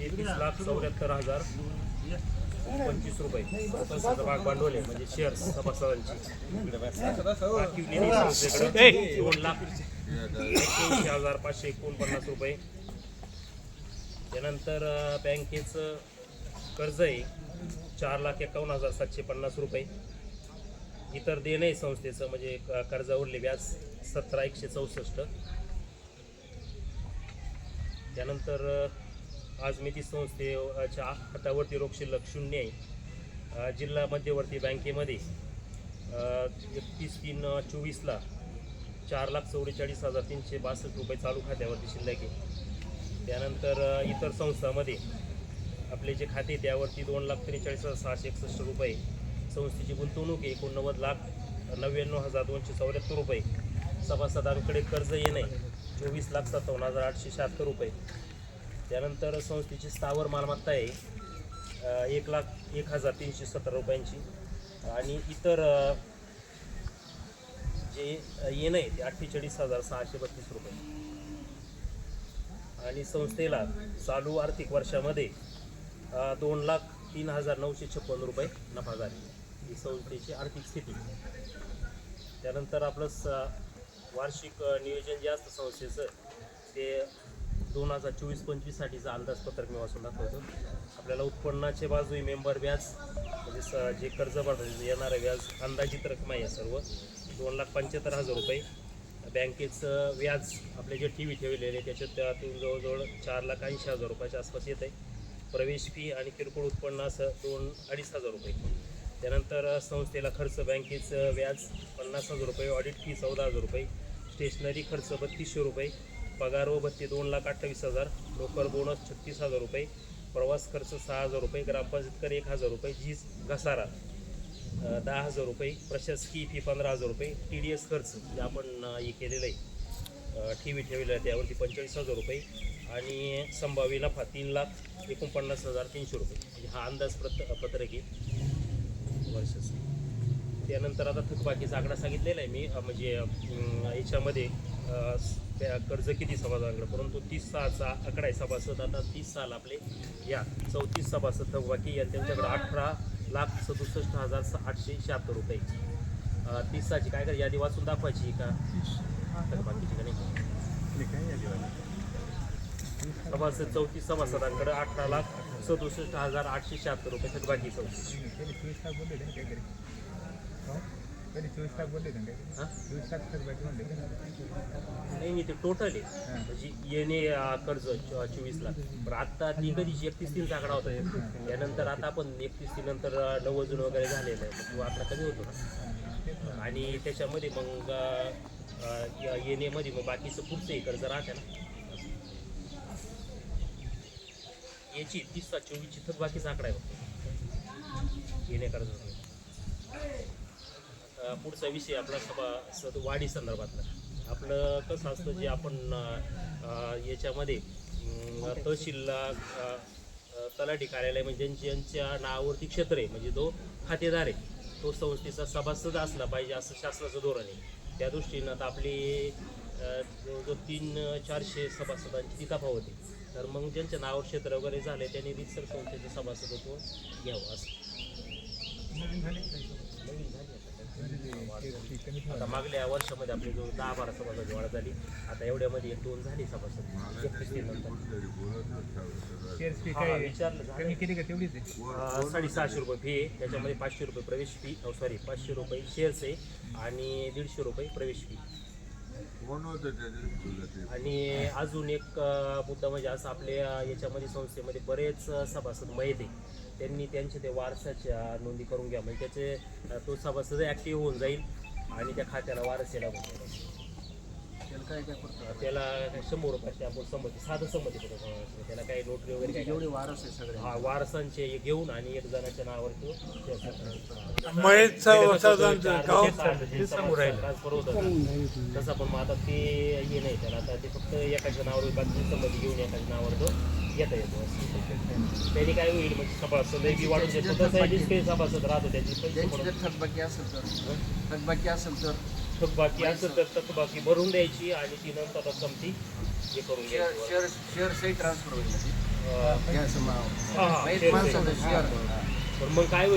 तेहतीस लाख चौऱ्याहत्तर हजार पंचवीस रुपये. भाग भांडवल आहे म्हणजे शेअर सभासदांची. दोन लाख एक्क्याऐंशी हजार पाचशे एकोणपन्नास रुपये. त्यानंतर बँकेचं कर्ज आहे चार लाख एकावन्न हजार सातशे पन्नास रुपये. इतर देणं आहे संस्थेचं म्हणजे कर्जावरले व्याज सतरा एकशे चौसष्ट. त्यानंतर आज मी ती संस्थेच्या हातावरती रोख शिल्लक शून्य आहे जिल्हा मध्यवर्ती बँकेमध्ये एकतीस तीन चोवीसला चार लाख चौवेचाळीस हजार तीनशे बासष्ट रुपये चालू खात्यावरती शिल्लक आहे. त्यानंतर इतर संस्थामध्ये आपले जे खाते त्यावरती दोन लाख त्रेचाळीस हजार सहाशे एकसष्ट रुपये संस्थेची गुंतवणूक आहे एकोणनव्वद लाख नव्याण्णव हजार दोनशे चौऱ्याहत्तर रुपये सभासदांकडे कर्ज येणे चोवीस लाख सत्तावन्न हजार आठशे शहात्तर रुपये त्यानंतर संस्थेची स्थावर मालमत्ता आहे. एक लाख एक हजार तीनशे सत्तर रुपयांची. आणि इतर जे येणं आहे ते अठ्ठेचाळीस हजार सहाशे बत्तीस रुपये. आणि संस्थेला चालू आर्थिक वर्षामध्ये दोन लाख तीन हजार नऊशे छप्पन्न रुपये नफा झाले. ही संस्थेची आर्थिक स्थिती. त्यानंतर आपलं स वार्षिक नियोजन जे असतं संस्थेचं ते दोन हजार चोवीस पंचवीससाठीचं अंदाजपत्रक मी वाचून दाखवतो. आपल्याला उत्पन्नाचे बाजू मेंबर व्याज म्हणजे स जे कर्ज भरण्याचं येणारं व्याज अंदाजित रक्कम आहे सर्व. दोन लाख पंच्याहत्तर हजार रुपये. बँकेचं व्याज आपले जे टी व्ही ठेवलेले आहे त्याच्यात त्यातून जवळजवळ चार लाख ऐंशी हजार रुपयाच्या आसपास येत आहे प्रवेश फी आणि किरकोळ उत्पन्न असं दोन अडीच हजार रुपये. त्यानंतर संस्थेला खर्च बँकेचं व्याज पन्नास हजार रुपये ऑडिट फी चौदा हजार रुपये. स्टेशनरी खर्च बत्तीसशे रुपये. पगार व भत्ते दोन लाख अठ्ठावीस हजार लोकर बोनस छत्तीस हजार रुपये प्रवास खर्च सहा हजार रुपये ग्रामपंचायत कर एक हजार रुपये झीज घसारा दहा हजार रुपये प्रशासकीय फी पंधरा हजार रुपये टी डी एस खर्च जे आपण हे केलेलं आहे. टी व्ही ठेवलेलं आहे त्यावरती पंचेचाळीस हजार रुपये आणि संभाव्य नफा तीन लाख एकोणपन्नास हजार तीनशे रुपये. म्हणजे हा अंदाज प्रत पत्रक आहे. त्यानंतर आता थकबाकीचा आकडा सांगितलेला आहे मी म्हणजे याच्यामध्ये त्या कर्ज किती सभासदांकडे? परंतु तीस सहाचा आकडा आहे सभासद आता तीस साल आपले या चौतीस सभासद थकबाकी या त्यांच्याकडे अठरा लाख सदुसष्ट हजार स- आठशे शहात्तर रुपये. तीस सहाची काय कर यादी वाचून दाखवायची का? थकबाकीची का नाही सभासद चौतीस सभासदांकडे अठरा लाख सदुसष्ट हजार आठशे शहात्तर रुपये थकबाकी चौतीस नाही नाही ते टोटल आहे. म्हणजे येणे कर्ज चोवीस लाख पण आता ती कधीची एकतीस तीनचा आकडा होता. त्यानंतर आता आपण एकतीस तीन नंतर नव्वद जून वगैरे झालेलं आहे. तो आकडा कमी होतो ना. आणि त्याच्यामध्ये मग येणेमध्ये मग बाकीचं पुढचंही कर्ज राहते ना. याची तीस चोवीसची तर बाकीचा आकडा आहे. फक्त. येणे कर्ज पुढचा विषय आपला सभा वाढी संदर्भातला. आपलं कसं असतं जे आपण याच्यामध्ये तहसीलला अं, तलाठी कार्यालय म्हणजे ज्यांची यांच्या नावावरती क्षेत्र आहे म्हणजे जो खातेदार आहे तो संस्थेचा सभासद असला पाहिजे असं शासनाचं धोरण आहे. त्या दृष्टीनं आता आपली जवळजवळ तीन चारशे सभासदांची ती आहे. तर मग ज्यांच्या नावावर क्षेत्र वगैरे झाले त्यांनी रितसर संस्थेचं सभासदत्व घ्यावं असं. नवीन झाली. आता. मागल्या वर्षामध्ये आपली जो दहा बारा सभासद वाढ झाली आता एवढ्यामध्ये एक दोन झाली सभासद एकतीस विचारलं साडेसहाशे रुपये फी आहे. त्याच्यामध्ये पाचशे रुपये प्रवेश फी सॉरी पाचशे रुपये शेअर्स आहे आणि दीडशे रुपये प्रवेश फी आणि अजून एक मुद्दा म्हणजे असं आपल्या याच्यामध्ये संस्थेमध्ये बरेच सभासद महिले त्यांनी त्यांचे ते वारसाच्या नोंदी करून घ्या. म्हणजे त्याचे तो सभासद ॲक्टिव्ह होऊन जाईल आणि त्या खात्याला वारस होऊन जाईल काय काय करतो त्याला शंभर रुपयाची आपण संमती साधं संमती बनवायचं. त्याला काही नोटरी वगैरे काय जेवढे वारस आहे सगळे हा वारसांचे घेऊन आणि एक जणाच्या नावावर तो. ट्रान्सफर होतं. तसं पण मग आता ते हे नाही त्याला आता ते फक्त एकाच्या नावावर बाकी संमती घेऊन एकाच्या नावावर तो घेता येतो असं. त्याने काय होईल म्हणजे सभासद बी वाढून देतो तसं काही सभासद राहतो त्याची थकबाकी असेल तर थकबाकी असेल तर थकबाकी असेल तर थकबाकी भरून द्यायची आणि ती नंतर संमती हे करून शेअर घ्यायची. शेअर शेअर्सही ट्रान्सफर होईल अं, हा, हा, माणसाचं. शेअर पण मग काय होईल?